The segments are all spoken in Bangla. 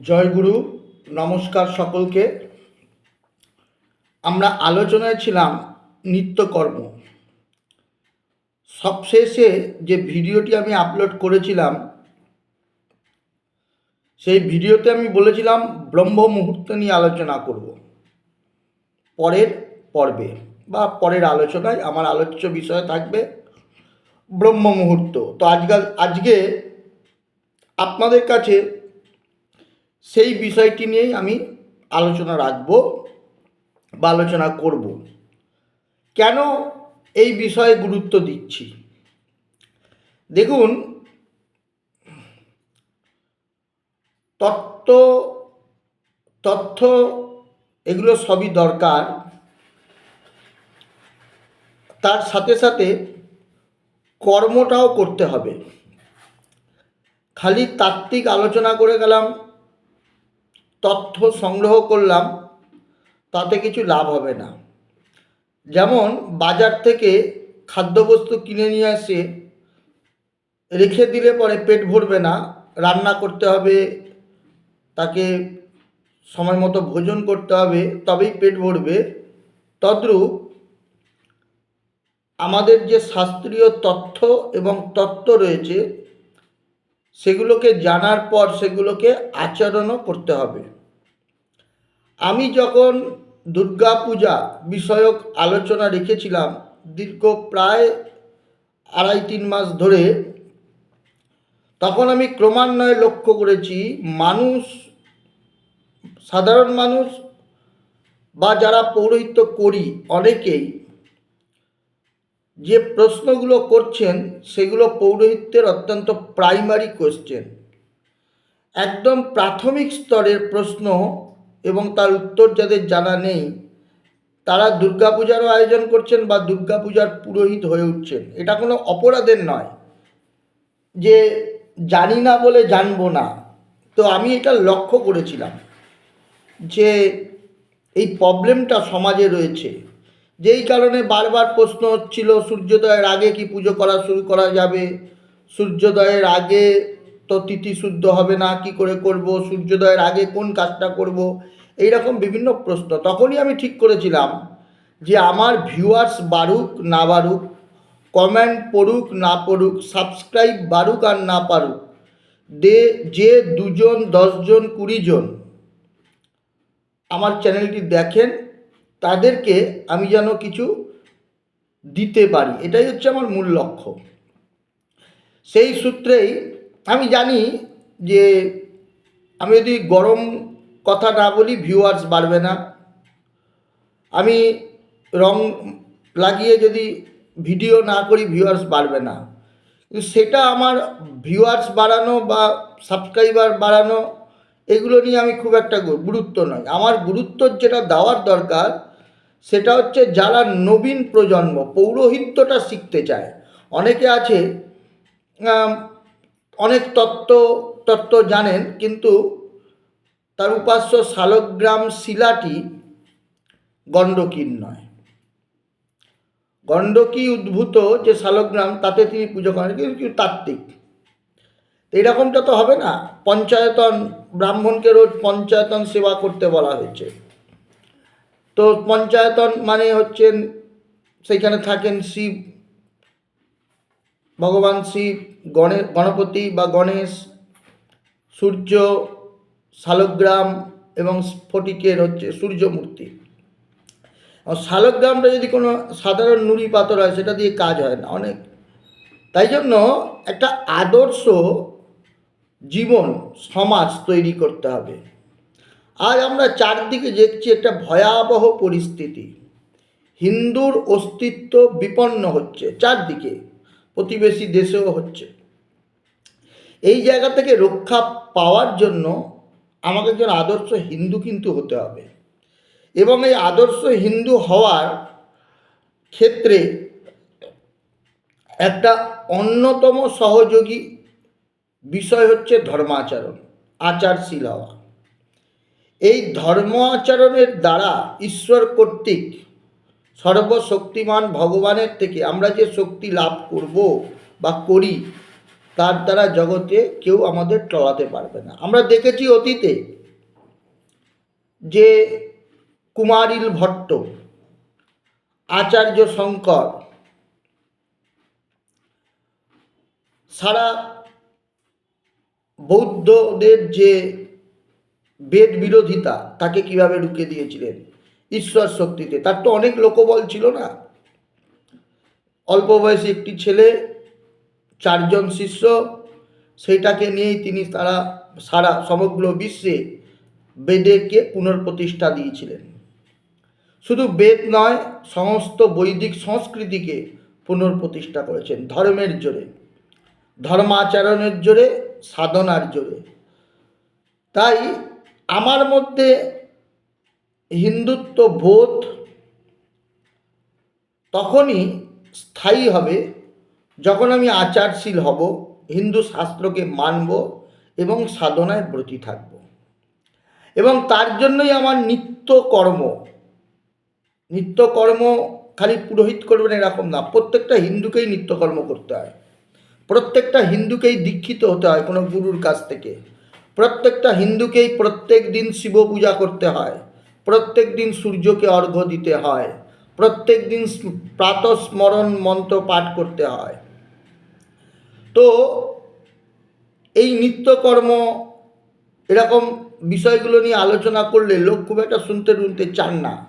জয়গুরু নমস্কার সকলকে। আমরা আলোচনায় ছিলাম নিত্যকর্ম। সবশেষে যে ভিডিওটি আমি আপলোড করেছিলাম, সেই ভিডিওতে আমি বলেছিলাম ব্রহ্ম মুহূর্ত নিয়ে আলোচনা করব। পরের পর্বে বা পরের আলোচনায় আমার আলোচ্য বিষয় থাকবে ব্রহ্ম মুহূর্ত। তো আজকাল, আজকে আপনাদের কাছে সেই বিষয়টি নিয়েই আমি আলোচনা রাখব বা আলোচনা করব। কেন এই বিষয়ে গুরুত্ব দিচ্ছি? দেখুন, তত্ত্ব, তথ্য এগুলো সবই দরকার। তার সাথে সাথে কর্মটাও করতে হবে। খালি তাত্ত্বিক আলোচনা করে গেলাম তথ্য সংগ্রহ করলাম, তাতে কিছু লাভ হবে না। যেমন বাজার থেকে খাদ্যবস্তু কিনে নিয়ে আসে রেখে দিলে পরে পেট ভরবে না, রান্না করতে হবে, তাকে সময় মতো ভোজন করতে হবে, তবেই পেট ভরবে। তদ্রূপ আমাদের যে শাস্ত্রীয় তথ্য এবং তত্ত্ব রয়েছে সেগুলোকে জানার পর সেগুলোকে আচরণও করতে হবে। আমি যখন দুর্গা পূজা বিষয়ক আলোচনা রেখেছিলাম দীর্ঘ প্রায় আড়াই তিন মাস ধরে, তখন আমি ক্রমান্বয়ে লক্ষ্য করেছি মানুষ, সাধারণ মানুষ বা যারা পৌরোহিত্য করি অনেকেই যে প্রশ্নগুলো করছেন, সেগুলো পৌরোহিত্যের অত্যন্ত প্রাইমারি কোয়েশ্চেন একদম প্রাথমিক স্তরের প্রশ্ন এবং তার উত্তর যাদের জানা নেই, তারা দুর্গাপূজারও আয়োজন করছেন বা দুর্গাপূজার পুরোহিত হয়ে উঠছেন। এটা কোনো অপরাধের নয় যে জানি না বলে জানব না। তো আমি এটা লক্ষ্য করেছিলাম যে এই প্রবলেমটা সমাজে রয়েছে। যেই কারণে বারবার প্রশ্ন হচ্ছিল, সূর্যোদয়ের আগে কি পুজো করা শুরু করা যাবে? সূর্যোদয়ের আগে তো তিথি শুদ্ধ হবে না, কি করে করব? সূর্যোদয়ের আগে কোন কাজটা করব? এই রকম বিভিন্ন প্রশ্ন। তখনই আমি ঠিক করেছিলাম যে আমার ভিউয়ার্স বাড়ুক, না বাড়ুক কমেন্ট পড়ুক, না পড়ুক সাবস্ক্রাইব বাড়ুক আর না পারুক, দে, যে দুজন, দশজন কুড়ি জন আমার চ্যানেলটি দেখেন তাদেরকে আমি যেন কিছু দিতে পারি। এটাই হচ্ছে আমার মূল লক্ষ্য। সেই সূত্রেই আমি জানি যে আমি যদি গরম কথা না বলি ভিউয়ার্স বাড়বে না। আমি রং লাগিয়ে যদি ভিডিও না করি ভিউয়ার্স বাড়বে না। সেটা আমার ভিউয়ার্স বাড়ানো বা সাবস্ক্রাইবার বাড়ানো, এগুলো নিয়ে আমি খুব একটা গুরুত্ব নয়। আমার গুরুত্ব যেটা দেওয়ার দরকার সেটা হচ্ছে যারা নবীন প্রজন্ম, পৌরোহিত্যটা শিখতে চায়। অনেকে আছে অনেক তত্ত্ব তত্ত্ব জানেন, কিন্তু তার উপাস্য শালগ্রাম শিলাটি গণ্ডকীর নয়। গণ্ডকী উদ্ভূত যে শালগ্রাম, তাতে তিনি পুজো করেন, কিন্তু তাত্ত্বিক। এরকমটা তো হবে না। পঞ্চায়তন, ব্রাহ্মণকে রোজ পঞ্চায়তন সেবা করতে বলা হয়েছে। তো পঞ্চায়তন মানে হচ্ছেন সেইখানে থাকেন শিব, ভগবান শিব, গণে, গণপতি বা গণেশ, সূর্য, শালগ্রাম এবং স্ফটিকের হচ্ছে সূর্যমূর্তি। শালগ্রামটা যদি কোনো সাধারণ নুড়ি পাথর হয়, সেটা দিয়ে কাজ হয় না অনেক। তাই জন্য একটা আদর্শ জীবন, সমাজ তৈরি করতে হবে। আজ আমরা চারদিকে দেখছি একটা ভয়াবহ পরিস্থিতি। হিন্দুর অস্তিত্ব বিপন্ন হচ্ছে চারদিকে, প্রতিবেশী দেশেও হচ্ছে। এই জায়গা থেকে রক্ষা পাওয়ার জন্য আমাকে একজন আদর্শ হিন্দু কিন্তু হতে হবে। এবং এই আদর্শ হিন্দু হওয়ার ক্ষেত্রে একটা অন্যতম সহযোগী বিষয় হচ্ছে ধর্মাচরণ আচারশীল হওয়া এই ধর্ম আচরণের দ্বারা ঈশ্বর কর্তৃক সর্বশক্তিমান ভগবানের থেকে আমরা যে শক্তি লাভ করব বা করি, তার দ্বারা জগতে কেউ আমাদের টলাতে পারবে না। আমরা দেখেছি অতীতে যে কুমারিল ভট্ট, আচার্য শঙ্কর, সারা বৌদ্ধদের যে বেদ বিরোধিতা, তাকে কীভাবে রুখে দিয়েছিলেন? ঈশ্বর শক্তিতে। তার তো অনেক লোকবল ছিল না। অল্প বয়সী একটি ছেলে, চারজন শিষ্য, সেইটাকে নিয়েই তিনি তারা সারা সমগ্র বিশ্বে বেদেরকে পুনর্প্রতিষ্ঠা দিয়েছিলেন। শুধু বেদ নয়, সমস্ত বৈদিক সংস্কৃতিকে পুনর্প্রতিষ্ঠা করেছেন ধর্মের জোরে, ধর্মাচরণের জোরে, সাধনার জোরে। তাই আমার মধ্যে হিন্দুত্ব বোধ তখনই স্থায়ী হবে যখন আমি আচারশীল হব, হিন্দু শাস্ত্রকে মানব এবং সাধনায় ব্রতী থাকব। এবং তার জন্যই আমার নিত্য কর্ম নিত্যকর্ম খালি পুরোহিত করবেন এরকম না, প্রত্যেকটা হিন্দুকেই নিত্যকর্ম করতে হয়। প্রত্যেকটা হিন্দুকেই দীক্ষিত হতে হয় কোনো গুরুর কাছ থেকে। প্রত্যেকটা হিন্দুকেই প্রত্যেক দিন শিব পূজা করতে হয়। প্রত্যেক দিন সূর্যকে অর্ঘ্য দিতে হয়। প্রত্যেক দিন প্রাতঃস্মরণ মন্ত্র পাঠ করতে হয়। তো এই নিত্যকর্ম এরকম বিষয়গুলো নিয়ে আলোচনা করলে লোক খুব একটা শুনতে শুনতে চান না।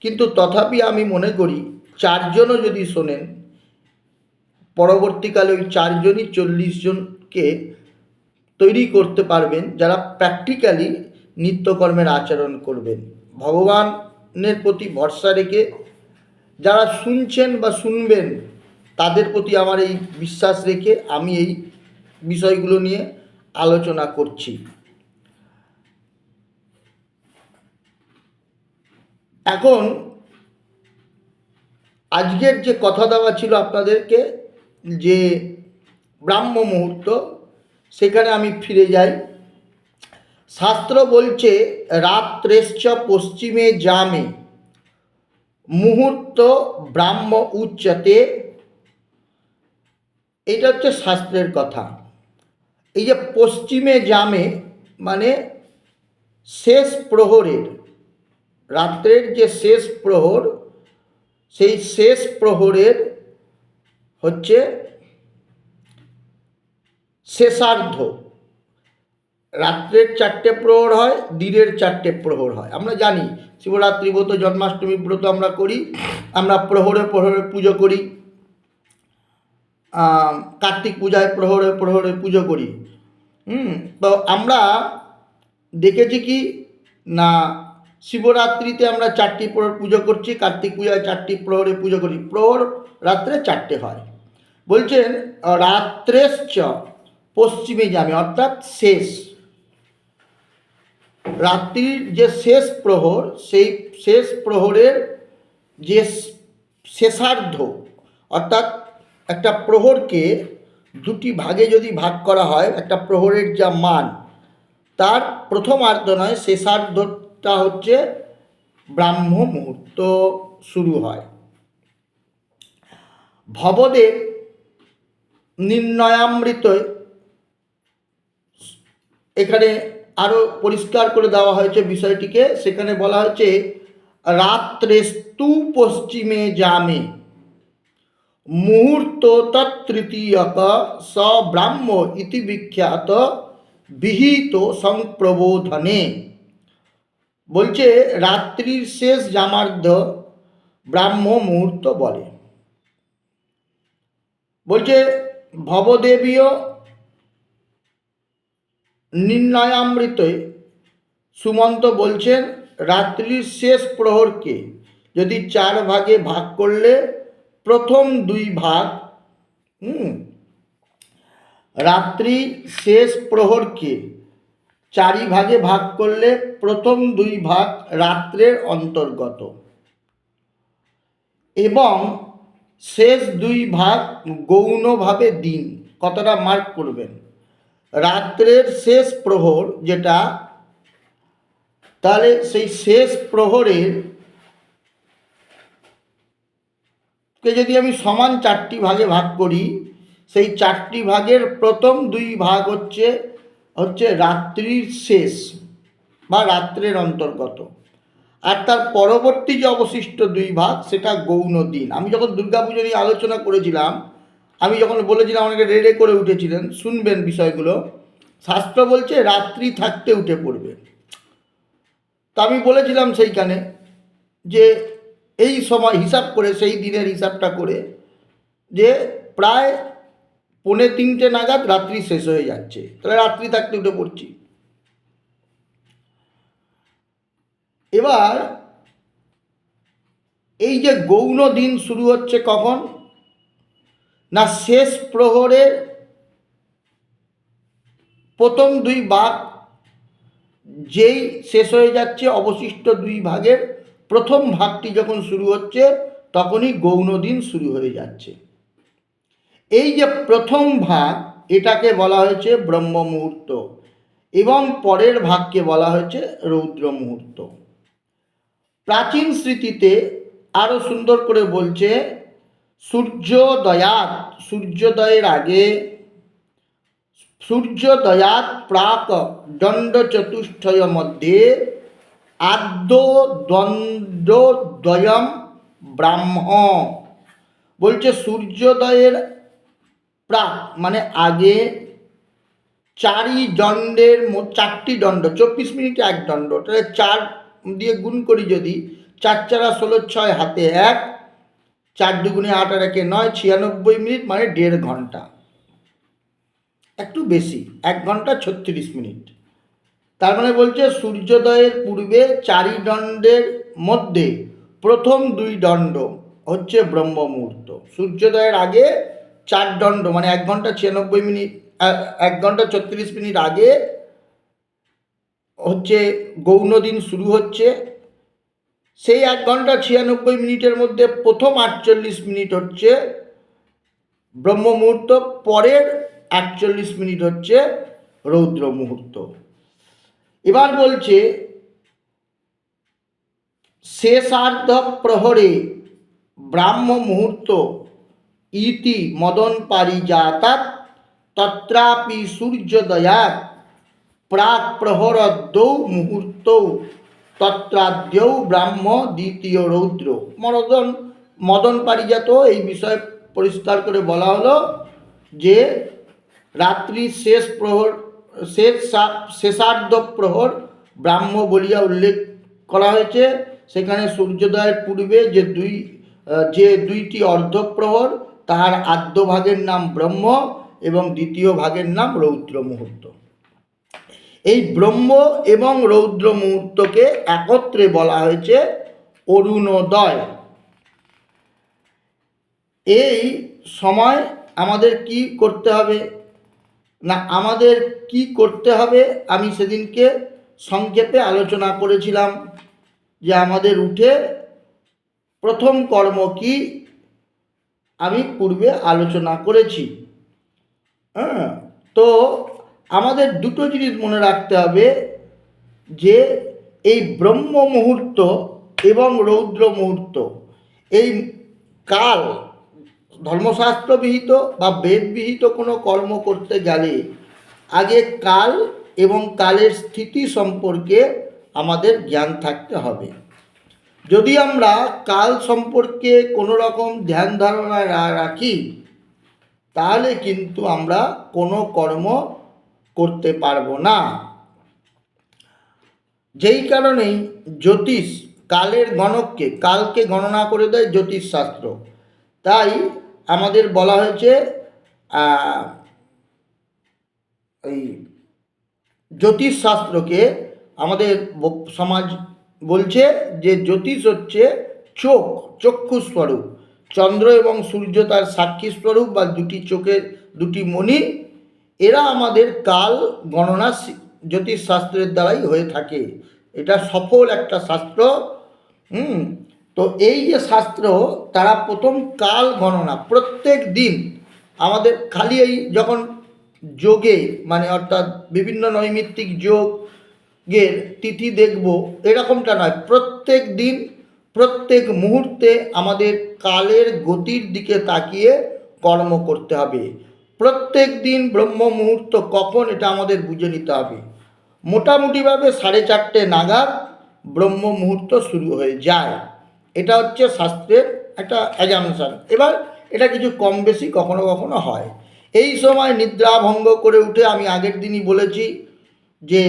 কিন্তু তথাপি আমি মনে করি, চারজনও যদি শোনেন, পরবর্তীকালে ওই চারজনই চল্লিশ জনকে তৈরি করতে পারবেন, যারা প্র্যাকটিক্যালি নিত্যকর্মের আচরণ করবেন। ভগবানের প্রতি ভরসা রেখে যারা শুনছেন বা শুনবেন, তাদের প্রতি আমার এই বিশ্বাস রেখে আমি এই বিষয়গুলো নিয়ে আলোচনা করছি। এখন আজকের যে কথা দেওয়া ছিল আপনাদেরকে, যে ব্রাহ্ম মুহূর্ত সেখানে আমি ফিরে যাই। শাস্ত্র বলছে, রাত্রেশ্চ পশ্চিমে জামে মুহূর্ত ব্রাহ্ম উচ্চতে। এটা হচ্ছে শাস্ত্রের কথা। এই যে পশ্চিমে জামে মানে শেষ প্রহরের, রাত্রের যে শেষ প্রহর, সেই শেষ প্রহরের হচ্ছে শেষার্ধ। রাত্রের চারটে প্রহর হয়, দিনের চারটে প্রহর হয়। আমরা জানি, শিবরাত্রি ব্রত, জন্মাষ্টমী ব্রত আমরা করি, আমরা প্রহরে প্রহরে পুজো করি কার্তিক পূজায় প্রহরে প্রহরে পুজো করি। হুম, তো আমরা দেখেছি কি, না, শিবরাত্রিতে আমরা চারটি প্রহর পুজো করছি, কার্তিক পূজায় চারটি প্রহরে পুজো করি। প্রহর রাত্রে চারটে হয়। বলছেন, রাত্রেশ্চ পশ্চিমে যাবে, অর্থাৎ শেষ। রাত্রির যে শেষ প্রহর, সেই শেষ প্রহরের যে শেষার্ধ, অর্থাৎ একটা প্রহরকে দুটি ভাগে যদি ভাগ করা হয়, একটা প্রহরের যা মান, তার প্রথম আর্ধ নয়, শেষার্ধটা হচ্ছে ব্রাহ্ম মুহূর্ত শুরু হয়। ভবদেব নির্ণয়ামৃত এখানে আরও পরিষ্কার করে দেওয়া হয়েছে বিষয়টিকে। সেখানে বলা হয়েছে, রাত্রেস্তু পশ্চিমে জামে মুহূর্ত তৃতীয়ক স ব্রাহ্ম ইতি বিখ্যাত বিহিত সংপ্রবোধনে বলছে, রাত্রির শেষ জামার্ধ ব্রাহ্ম মুহূর্ত বলে। বলছে, ভবদেবীয় নির্ণয়ামৃতে সুমন্ত বলছেন, রাত্রির শেষ প্রহরকে যদি চার ভাগে ভাগ করলে, প্রথম দুই ভাগ, হুম রাত্রি শেষ প্রহরকে চারি ভাগে ভাগ করলে প্রথম দুই ভাগ রাত্রের অন্তর্গত। এবং শেষ দুই ভাগ গৌণভাবে দিন। কতটা মার্ক করবেন? রাত্রের শেষ প্রহর যেটা, তাহলে সেই শেষ প্রহরের কে যদি আমি সমান চারটি ভাগে ভাগ করি, সেই চারটি ভাগের প্রথম দুই ভাগ হচ্ছে হচ্ছে রাত্রির শেষ বা রাত্রের অন্তর্গত। আর তার পরবর্তী যে অবশিষ্ট দুই ভাগ, সেটা গৌণ দিন। আমি যখন দুর্গাপুজো নিয়ে আলোচনা করেছিলাম আমি যখন বলেছিলাম অনেকে রেডে করে উঠেছিলেন, শুনবেন বিষয়গুলো। শাস্ত্র বলছে, রাত্রি থাকতে উঠে পড়বে। তা আমি বলেছিলাম সেইখানে যে, এই সময় হিসাব করে, সেই দিনের হিসাবটা করে যে, প্রায় পৌনে তিনটে নাগাদ রাত্রি শেষ হয়ে যাচ্ছে। তাহলে রাত্রি থাকতে উঠে পড়ছি। এবার এই যে গৌণ দিন শুরু হচ্ছে কখন? না শেষ প্রহরের প্রথম দুই ভাগ, যেই শেষ হয়ে যাচ্ছে অবশিষ্ট দুই ভাগের প্রথম ভাগটি যখন শুরু হচ্ছে, তখনই গৌণ দিন শুরু হয়ে যাচ্ছে। এই যে প্রথম ভাগ, এটাকে বলা হয়েছে ব্রহ্ম মুহূর্ত এবং পরের ভাগকে বলা হয়েছে রৌদ্র মুহূর্ত। প্রাচীন স্মৃতিতে আরও সুন্দর করে বলছে সূর্যোদয়াত সূর্যোদয়ের আগে সূর্যোদয়াত প্রাক দণ্ড চতুষ্টয় মধ্যে আদ্য দ্বন্দ্বদ্বয়ম ব্রাহ্ম। বলছে সূর্যোদয়ের প্রাক মানে আগে চারি দণ্ডের চারটি দণ্ড, চব্বিশ মিনিটে এক দণ্ড, তাহলে চার দিয়ে গুণ করি যদি, চার চারা ষোলো, ছয়, হাতে এক চার দুগুণে আট আর একে নয়, ছিয়ানব্বই মিনিট মানে দেড় ঘণ্টা। একটু বেশি, এক ঘণ্টা ছত্রিশ মিনিট। তার মানে বলছে সূর্যোদয়ের পূর্বে চারি দণ্ডের মধ্যে প্রথম দুই দণ্ড হচ্ছে ব্রহ্ম মুহূর্ত। সূর্যোদয়ের আগে চার দণ্ড মানে এক ঘণ্টা ছিয়ানব্বই মিনিট এক ঘণ্টা ছত্রিশ মিনিট আগে হচ্ছে গৌণ দিন শুরু হচ্ছে সেই এক ঘণ্টা ছিয়ানব্বই মিনিটের মধ্যে প্রথম আটচল্লিশ মিনিট হচ্ছে ব্রহ্ম মুহূর্ত, পরের একচল্লিশ মিনিট হচ্ছে রৌদ্র মুহূর্ত। এবার বলছে শেষার্ধ প্রহরে ব্রাহ্ম মুহূর্ত ইতি মদন পারিজাতাৎ তত্রাপি সূর্যোদয়াৎ প্রাক প্রহরদ্যৌ মুহূর্ত তত্রাদ্যৌ ব্রাহ্ম দ্বিতীয় রৌদ্র। মদন মদন পারিজাত এই বিষয়ে পরিষ্কার করে বলা হলো যে, রাত্রি শেষ প্রহর, শেষ শেষার্ধ প্রহর ব্রাহ্ম বলিয়া উল্লেখ করা হয়েছে। সেখানে সূর্যোদয়ের পূর্বে যে দুই, যে দুইটি অর্ধপ্রহর তাহার আদ্য ভাগের নাম ব্রহ্ম এবং দ্বিতীয় ভাগের নাম রৌদ্র মুহূর্ত। এই ব্রহ্ম এবং রৌদ্র মুহূর্তকে একত্রে বলা হয়েছে অরুণোদয়। এই সময় আমাদের কি করতে হবে? না, আমাদের কি করতে হবে? আমি সেদিনকে সংক্ষেপে আলোচনা করেছিলাম যে আমাদের উঠে প্রথম কর্ম কি? আমি পূর্বে আলোচনা করেছি। হ্যাঁ তো আমাদের দুটো জিনিস মনে রাখতে হবে, যে এই ব্রহ্ম মুহূর্ত এবং রৌদ্র মুহূর্ত, এই কাল ধর্মশাস্ত্রবিহিত বা বেদবিহিত কোনো কর্ম করতে গেলে আগে কাল এবং কালের স্থিতি সম্পর্কে আমাদের জ্ঞান থাকতে হবে। যদি আমরা কাল সম্পর্কে কোনো রকম ধ্যান ধারণা রাখি, তাহলে কিন্তু আমরা কোনো কর্ম করতে পারব না। যেই কারণেই জ্যোতিষ কালের গণককে, কালকে গণনা করে দেয় জ্যোতিষ শাস্ত্র। তাই আমাদের বলা হয়েছে এই জ্যোতিষ শাস্ত্রকে আমাদের সমাজ বলছে যে জ্যোতিষ হচ্ছে চোখ, চক্ষু স্বরূপ। চন্দ্র এবং সূর্য তার সাক্ষী স্বরূপ বা দুটি চোখের দুটি মণি এরা আমাদের কাল গণনা শি- জ্যোতিষ শাস্ত্রের দ্বারাই হয়ে থাকে। এটা সফল একটা শাস্ত্র, হুম? তো এই যে শাস্ত্র, তারা প্রথম কাল গণনা, প্রত্যেক দিন। আমাদের খালি এই যখন যোগে মানে অর্থাৎ বিভিন্ন নৈমিত্তিক যোগের তিথি দেখব, এরকমটা নয়। প্রত্যেক দিন, প্রত্যেক মুহূর্তে আমাদের কালের গতির দিকে তাকিয়ে কর্ম করতে হবে। প্রত্যেক দিন ব্রহ্ম মুহূর্ত কখন এটা আমাদের বুঝে নিতে হবে। মোটামুটিভাবে সাড়ে চারটে নাগাদ ব্রহ্ম মুহূর্ত শুরু হয়ে যায়। এটা হচ্ছে শাস্ত্রের একটা অ্যাজামশন এবার এটা কিছু কম বেশি কখনো কখনো হয়। এই সময় নিদ্রা ভঙ্গ করে উঠে আমি আগের দিনই বলেছি যে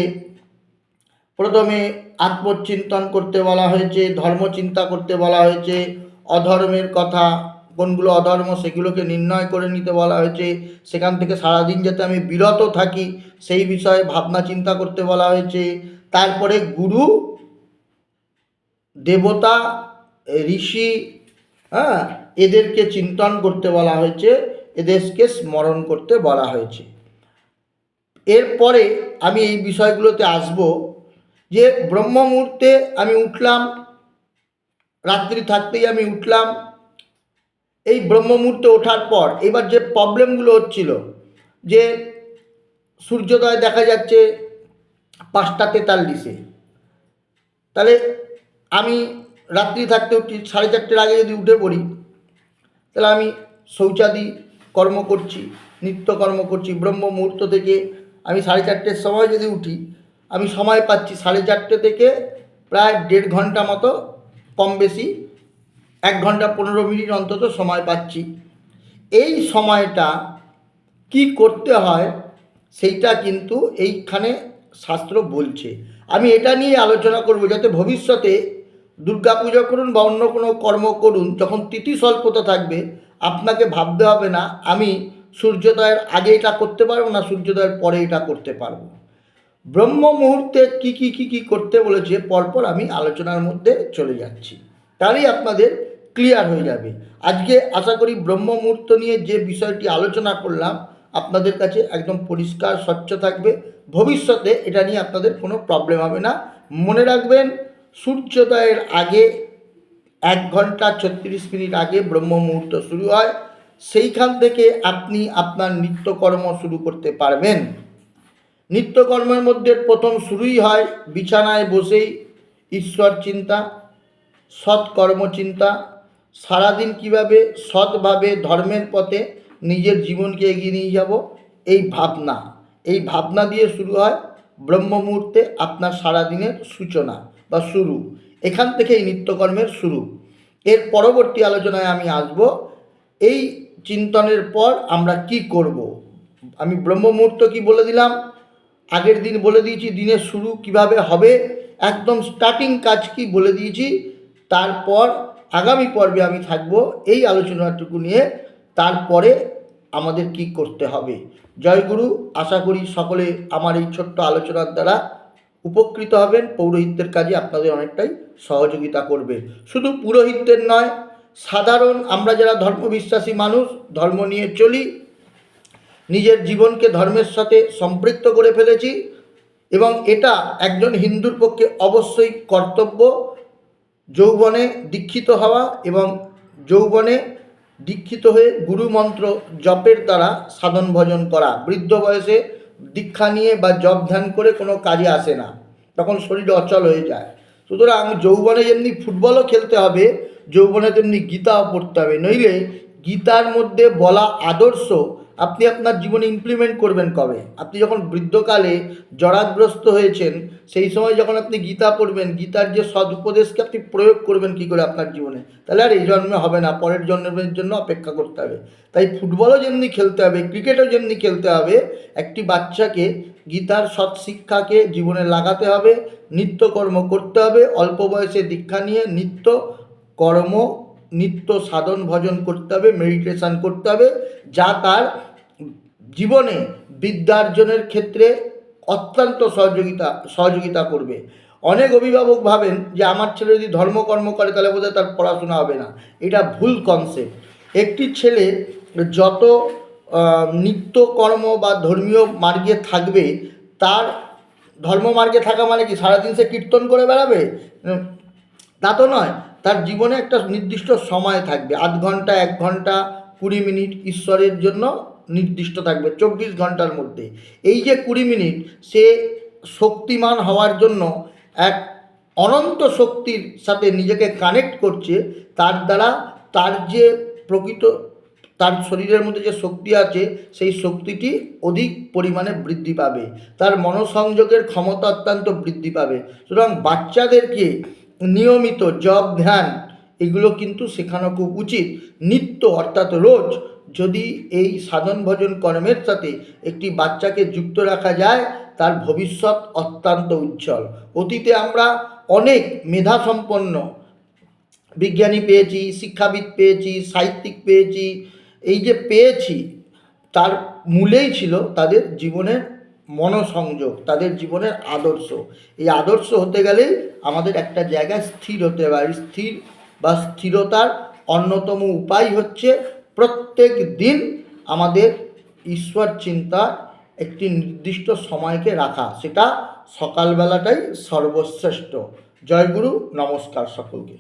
প্রথমে আত্মচিন্তন করতে বলা হয়েছে ধর্ম চিন্তা করতে বলা হয়েছে, অধর্মের কথা কোনগুলো অধর্ম, সেগুলোকে নির্ণয় করে নিতে বলা হয়েছে। সেখান থেকে সারাদিন যাতে আমি বিরত থাকি, সেই বিষয়ে ভাবনা চিন্তা করতে বলা হয়েছে। তারপরে গুরু, দেবতা, ঋষি হ্যাঁ এদেরকে চিন্তন করতে বলা হয়েছে এদেরকে স্মরণ করতে বলা হয়েছে। এরপরে আমি এই বিষয়গুলোতে আসব যে ব্রহ্ম মুহূর্তে আমি উঠলাম, রাত্রি থাকতেই আমি উঠলাম এই ব্রহ্ম মুহূর্তে ওঠার পর, এবার যে প্রবলেমগুলো হচ্ছিল, যে সূর্যোদয় দেখা যাচ্ছে পাঁচটা তেতাল্লিশে। তাহলে আমি রাত্রি থাকতে উঠি, সাড়ে চারটের আগে যদি উঠে পড়ি, তাহলে আমি শৌচাদি কর্ম করছি নিত্যকর্ম করছি ব্রহ্ম মুহূর্ত থেকে আমি সাড়ে চারটের সময় যদি উঠি, আমি সময় পাচ্ছি সাড়ে চারটে থেকে প্রায় দেড় ঘণ্টা মতো কম বেশি এক ঘণ্টা পনেরো মিনিট অন্তত সময় পাচ্ছি। এই সময়টা কি করতে হয় সেইটা কিন্তু এইখানে শাস্ত্র বলছে। আমি এটা নিয়ে আলোচনা করব যাতে ভবিষ্যতে দুর্গা পুজো করুন বা অন্য কোনো কর্ম করুন, যখন তিথি স্বল্পতা থাকবে, আপনাকে ভাবতে হবে না, আমি সূর্যোদয়ের আগে এটা করতে পারব না, সূর্যোদয়ের পরে এটা করতে পারব। ব্রহ্ম মুহূর্তে কী কী কী কী করতে বলেছে, পরপর আমি আলোচনার মধ্যে চলে যাচ্ছি। তাহলেই আপনাদের ক্লিয়ার হয়ে যাবে। আজকে আশা করি ব্রহ্ম মুহূর্ত নিয়ে যে বিষয়টি আলোচনা করলাম, আপনাদের কাছে একদম পরিষ্কার, স্বচ্ছ থাকবে। ভবিষ্যতে এটা নিয়ে আপনাদের কোনো প্রবলেম হবে না। মনে রাখবেন, সূর্যোদয়ের আগে এক ঘণ্টা ছত্রিশ মিনিট আগে ব্রহ্ম মুহূর্ত শুরু হয়। সেইখান থেকে আপনি আপনার নিত্যকর্ম শুরু করতে পারবেন। নিত্যকর্মের মধ্যে প্রথম শুরুই হয় বিছানায় বসেই ঈশ্বর চিন্তা সৎ কর্মচিন্তা সারাদিন কীভাবে সৎভাবে ধর্মের পথে নিজের জীবনকে এগিয়ে নিয়ে যাব, এই ভাবনা। এই ভাবনা দিয়ে শুরু হয় ব্রহ্ম মুহূর্তে আপনার সারাদিনের সূচনা বা শুরু। এখান থেকেই নিত্যকর্মের শুরু। এর পরবর্তী আলোচনায় আমি আসব, এই চিন্তনের পর আমরা কি করব? আমি ব্রহ্ম মুহূর্ত কি বলে দিলাম? আগের দিন বলে দিয়েছি, দিনের শুরু কীভাবে হবে? একদম স্টার্টিং কাজ কি বলে দিয়েছি? তারপর আগামী পর্বে আমি থাকব এই আলোচনাটুকু নিয়ে, তারপরে আমাদের কি করতে হবে। জয়গুরু আশা করি সকলে আমার এই ছোট্ট আলোচনার দ্বারা উপকৃত হবেন। পৌরোহিত্যের কাজে আপনাদের অনেকটাই সহযোগিতা করবে। শুধু পুরোহিত্যের নয়, সাধারণ আমরা যারা ধর্মবিশ্বাসী মানুষ, ধর্ম নিয়ে চলি, নিজের জীবনকে ধর্মের সাথে সম্পৃক্ত করে ফেলেছি এবং এটা একজন হিন্দুর পক্ষে অবশ্যই কর্তব্য। যৌবনে দীক্ষিত হওয়া এবং যৌবনে দীক্ষিত হয়ে গুরুমন্ত্র জপের দ্বারা সাধন ভজন করা। বৃদ্ধ বয়সে দীক্ষা নিয়ে বা জপ ধ্যান করে কোনো কাজে আসে না। তখন শরীর অচল হয়ে যায়। সুতরাং যৌবনে যেমনি ফুটবলও খেলতে হবে, যৌবনে তেমনি গীতাও পড়তে হবে। নইলে গীতার মধ্যে বলা আদর্শ আপনি আপনার জীবনে ইমপ্লিমেন্ট করবেন কবে? আপনি যখন বৃদ্ধকালে জরাগ্রস্ত হয়েছেন, সেই সময় যখন আপনি গীতা পড়বেন, গীতার যে সদুপদেশকে আপনি প্রয়োগ করবেন কি করে আপনার জীবনে? তাহলে আর এই জন্মে হবে না, পরের জন্মের জন্য অপেক্ষা করতে হবে। তাই ফুটবলও যেমনি খেলতে হবে, ক্রিকেটও যেমনি খেলতে হবে, একটি বাচ্চাকে গীতার সৎ শিক্ষাকে জীবনে লাগাতে হবে, নিত্যকর্ম করতে হবে, অল্প বয়সে দীক্ষা নিয়ে নিত্য কর্ম, নিত্য সাধন ভজন করতে হবে মেডিটেশন করতে হবে, যা তার জীবনে বিদ্যার্জনের ক্ষেত্রে অত্যন্ত সহযোগিতা সহযোগিতা করবে। অনেক অভিভাবক ভাবেন যে, আমার ছেলে যদি ধর্মকর্ম করে, তাহলে বোধহয় তার পড়াশোনা হবে না। এটা ভুল কনসেপ্ট একটি ছেলে যত নিত্যকর্ম বা ধর্মীয় মার্গে থাকবে, তার ধর্ম মার্গে থাকা মানে কি? সারাদিন সে কীর্তন করে বেড়াবে? তা তো নয়। তার জীবনে একটা নির্দিষ্ট সময় থাকবে। আধ ঘণ্টা, এক ঘণ্টা, কুড়ি মিনিট ঈশ্বরের জন্য নির্দিষ্ট থাকবে চব্বিশ ঘণ্টার মধ্যে। এই যে কুড়ি মিনিট, সে শক্তিমান হওয়ার জন্য এক অনন্ত শক্তির সাথে নিজেকে কানেক্ট করছে, তার দ্বারা তার যে প্রকৃত, তার শরীরের মধ্যে যে শক্তি আছে, সেই শক্তিটি অধিক পরিমাণে বৃদ্ধি পাবে। তার মনোসংযোগের ক্ষমতা অত্যন্ত বৃদ্ধি পাবে। সুতরাং বাচ্চাদেরকে নিয়মিত জব ধ্যান, এগুলো কিন্তু শেখানো খুব উচিত। নিত্য, অর্থাৎ রোজ যদি এই সাধন ভজন কর্মের সাথে একটি বাচ্চাকে যুক্ত রাখা যায়, তার ভবিষ্যৎ অত্যন্ত উজ্জ্বল। অতীতে আমরা অনেক মেধাসম্পন্ন বিজ্ঞানী পেয়েছি, শিক্ষাবিদ পেয়েছি, সাহিত্যিক পেয়েছি। এই যে পেয়েছি, তার মূলেই ছিল তাদের জীবনের মনসংযোগ, তাদের জীবনের আদর্শ। এই আদর্শ হতে গেলে আমাদের একটা জায়গায় স্থির হতে হবে স্থির বা স্থিরতার অন্যতম উপায় হচ্ছে প্রত্যেক দিন আমাদের ঈশ্বর চিন্তা একটি নির্দিষ্ট সময়কে রাখা, সেটা সকালবেলাটাই সর্বশ্রেষ্ঠ। জয়গুরু নমস্কার সকলকে।